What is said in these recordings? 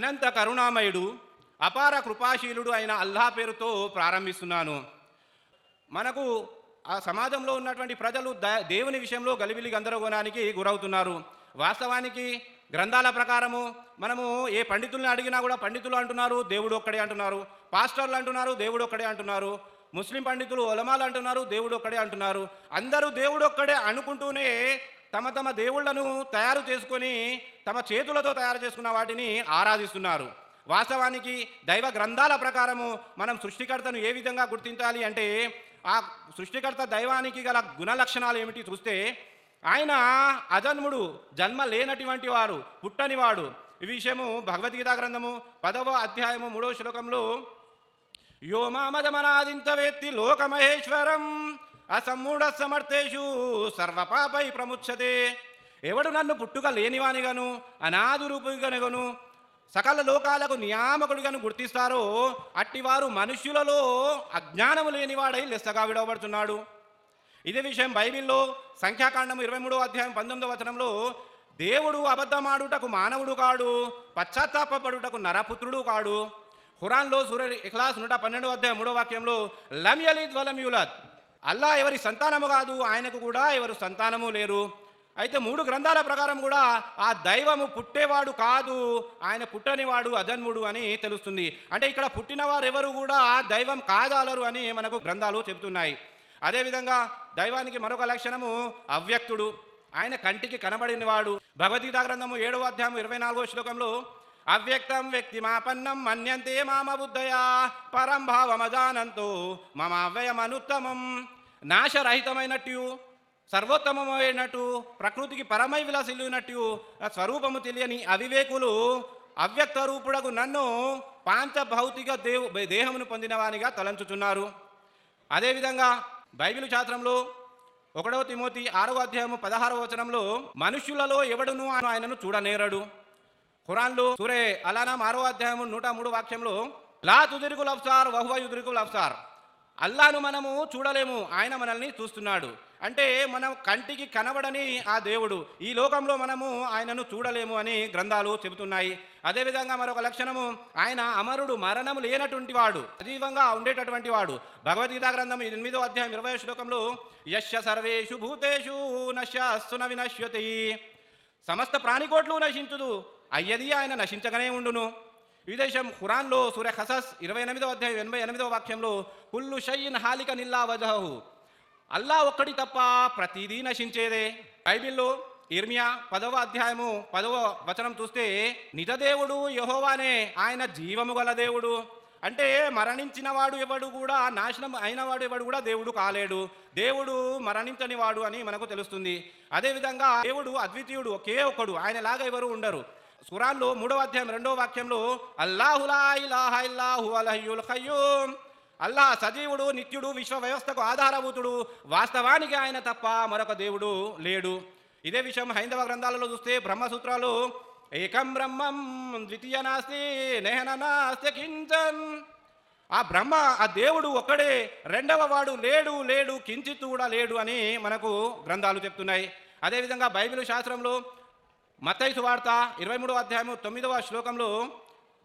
అనంత కరుణామయుడు అపార కృపాశీలుడు అయిన అల్లా పేరుతో ప్రారంభిస్తున్నాను. మనకు ఆ సమాజంలో ఉన్నటువంటి ప్రజలు ద- దేవుని విషయంలో గలిబిలి గందరగోణానికి గురవుతున్నారు. వాస్తవానికి గ్రంథాల ప్రకారము మనము ఏ పండితుల్ని అడిగినా కూడా పండితులు అంటున్నారు దేవుడు ఒక్కడే అంటున్నారు. పాస్టర్లు అంటున్నారు దేవుడు ఒక్కడే అంటున్నారు. ముస్లిం పండితులు ఒలమాలు అంటున్నారు దేవుడు ఒక్కడే అంటున్నారు. అందరూ దేవుడు ఒక్కడే అనుకుంటూనే తమ తమ దేవుళ్ళను తయారు చేసుకొని తమ చేతులతో తయారు చేసుకున్న వాటిని ఆరాధిస్తున్నారు. వాస్తవానికి దైవ గ్రంథాల ప్రకారము మనం సృష్టికర్తను ఏ విధంగా గుర్తించాలి అంటే ఆ సృష్టికర్త దైవానికి గల గుణ లక్షణాలు ఏమిటి చూస్తే ఆయన అజన్ముడు జన్మ లేనటువంటి వారు పుట్టనివాడు ఈ విషయము భగవద్గీత గ్రంథము పదవ అధ్యాయము మూడవ శ్లోకంలో యో మామదమనాదింతవేత్తి లోకమహేశ్వరం అసమ్మూఢ సమర్థేషు సర్వపాపై ప్రముచ్చతే ఎవడు నన్ను పుట్టుక లేనివానిగాను అనాదురూపుగాను సకల లోకాలకు నియామకుడిగాను గుర్తిస్తారో అట్టివారు మనుష్యులలో అజ్ఞానము లేనివాడై లెస్సగా విడవబడుతున్నాడు ఇదే విషయం బైబిల్లో సంఖ్యాకాండము ఇరవై మూడో అధ్యాయం పంతొమ్మిదో వచనంలో దేవుడు అబద్ధమాడుటకు మానవుడు కాడు పశ్చాత్తాపడుటకు నరపుత్రుడు కాడు. ఖురాన్లో సూర్య ఇఖలాస్ నూట పన్నెండో అధ్యాయం మూడో వాక్యంలో లం యలిద్ వలం అల్లా ఎవరి సంతానము కాదు ఆయనకు కూడా ఎవరు సంతానము లేరు. అయితే మూడు గ్రంథాల ప్రకారం కూడా ఆ దైవము పుట్టేవాడు కాదు ఆయన పుట్టనివాడు అజన్ముడు అని తెలుస్తుంది. అంటే ఇక్కడ పుట్టినవారు ఎవరు కూడా దైవం కాదాలరు అని మనకు గ్రంథాలు చెబుతున్నాయి. అదేవిధంగా దైవానికి మరొక లక్షణము అవ్యక్తుడు. ఆయన కంటికి కనబడినవాడు. భగవద్గీత గ్రంథము ఏడవ అధ్యాయం ఇరవై నాలుగో శ్లోకంలో అవ్యక్తం వ్యక్తి మాపన్నం మన్యంతే మామబుద్ధయా పరం భావమజానంతో మమ అవ్యయమనుత్తమం. నాశరహితమైనట్టు సర్వోత్తమమైనట్టు ప్రకృతికి పరమై విలాసిల్లినట్టు స్వరూపము తెలియని అవివేకులు అవ్యక్త రూపుడకు నన్ను పాంచ భౌతిక దేవు దేహమును పొందినవానిగా తలంచుచున్నారు. అదేవిధంగా బైబిల్ శాస్త్రంలో ఒకడవ తిమోతి ఆరవ అధ్యాయము పదహారవ వచనంలో మనుష్యులలో ఎవడును ఆయనను చూడనేరడు. ఖురాన్లు సూరే అలానా ఆరో అధ్యాయము నూట మూడు వాక్యంలో లా తుదిరుకుల్ అఫ్సార్ వహువ యుదిరుకుల్ అఫ్సార్ అల్లాను మనము చూడలేము ఆయన మనల్ని చూస్తున్నాడు. అంటే మనం కంటికి కనబడని ఆ దేవుడు ఈ లోకంలో మనము ఆయనను చూడలేము అని గ్రంథాలు చెబుతున్నాయి. అదేవిధంగా మరొక లక్షణము ఆయన అమరుడు మరణము లేనటువంటి వాడు సజీవంగా ఉండేటటువంటి వాడు. భగవద్గీత గ్రంథం ఎనిమిదో అధ్యాయం ఇరవై శ్లోకంలో యశ సర్వేషు భూతేషు నశ్యస్తున వినశ్యతి. సమస్త ప్రాణికోట్లు నశించుదు. అయ్యది ఆయన నశించగానే ఉండును. ఈ దేశం ఖురాన్లో సూర్య ఖసస్ ఇరవై ఎనిమిదో అధ్యాయం ఎనభై ఎనిమిదో వాక్యంలో కుల్లు షయ్యిన్ హాలిక నిల్లా వజహు. అల్లా ఒక్కడి తప్ప ప్రతిదీ నశించేదే. బైబిల్లో ఇర్మియా పదవ అధ్యాయము పదవ వచనం చూస్తే నిజదేవుడు యహోవానే ఆయన జీవము గల దేవుడు. అంటే మరణించిన వాడు ఎవడు కూడా నాశనం అయినవాడు ఎవడు కూడా దేవుడు కాలేడు. దేవుడు మరణించని వాడు అని మనకు తెలుస్తుంది. అదేవిధంగా దేవుడు అద్వితీయుడు ఒకే ఒకడు ఆయనలాగా ఎవరు ఉండరు. ఖురాన్లో మూడవ అధ్యాయం రెండవ వాక్యంలో అల్లాహులా ఇలాహ అల్లాహ్ సజీవుడు నిత్యుడు విశ్వ వ్యవస్థకు ఆధారభూతుడు వాస్తవానికి ఆయన తప్ప మరొక దేవుడు లేడు. ఇదే విషయం హైందవ గ్రంథాలలో చూస్తే బ్రహ్మసూత్రాలు ఏకం బ్రహ్మం ద్వితీయ నాస్తి నేహన నాస్తి కించన్. ఆ బ్రహ్మ ఆ దేవుడు ఒక్కడే రెండవ వాడు లేడు లేడు కించిత్తు కూడా లేడు అని మనకు గ్రంథాలు చెప్తున్నాయి. అదేవిధంగా బైబిల్ శాస్త్రంలో మత్తైసు వార్త ఇరవై మూడవ అధ్యాయము తొమ్మిదవ శ్లోకంలో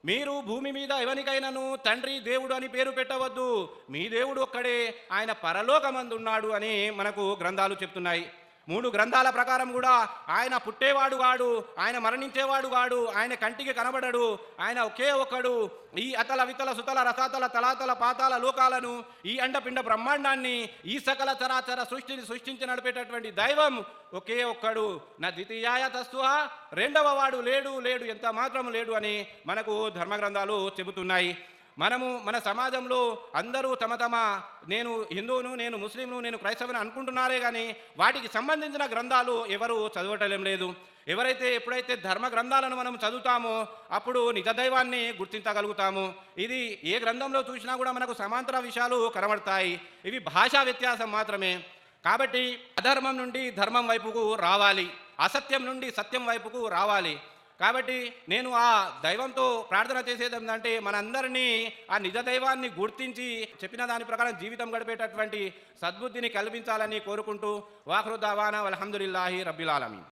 మీరు భూమి మీద ఎవరికైనాను తండ్రి దేవుడు అని పేరు పెట్టవద్దు. మీ దేవుడు ఒక్కడే ఆయన పరలోకమందున్నాడు అని మనకు గ్రంథాలు చెప్తున్నాయి. మూడు గ్రంథాల ప్రకారం కూడా ఆయన పుట్టేవాడు కాడు ఆయన మరణించేవాడు కాడు ఆయన కంటికి కనబడడు ఆయన ఒకే ఒకడు ఈ అతల వితల సుతల రసాతల తలాతల పాతాల లోకాలను ఈ అండపిండ బ్రహ్మాండాన్ని ఈ సకల చరాచర సృష్టిని సృష్టించి నడిపేటటువంటి దైవం ఒకే ఒక్కడు. నా ద్వితీయాయ తస్వ రెండవ వాడు లేడు లేడు ఎంత మాత్రం లేడు అని మనకు ధర్మగ్రంథాలు చెబుతున్నాయి. మనము మన సమాజంలో అందరూ తమ తమ నేను హిందువును నేను ముస్లింను నేను క్రైస్తవుని అనుకుంటున్నారే కానీ వాటికి సంబంధించిన గ్రంథాలు ఎవరు చదవటం లేదు. ఎవరైతే ఎప్పుడైతే ధర్మ గ్రంథాలను మనం చదువుతామో అప్పుడు నిజ దైవాన్ని గుర్తించగలుగుతాము. ఇది ఏ గ్రంథంలో చూసినా కూడా మనకు సమాంతర విషయాలు కనబడతాయి. ఇవి భాషా వ్యత్యాసం మాత్రమే. కాబట్టి అధర్మం నుండి ధర్మం వైపుకు రావాలి. అసత్యం నుండి సత్యం వైపుకు రావాలి. కాబట్టి నేను ఆ దైవంతో ప్రార్థన చేసేది ఏంటంటే మనందరినీ ఆ నిజ దైవాన్ని గుర్తించి చెప్పిన దాని ప్రకారం జీవితం గడిపేటటువంటి సద్బుద్ధిని కల్పించాలని కోరుకుంటూ వాహృదావానా అల్హమ్దులిల్లాహి రబ్బిల్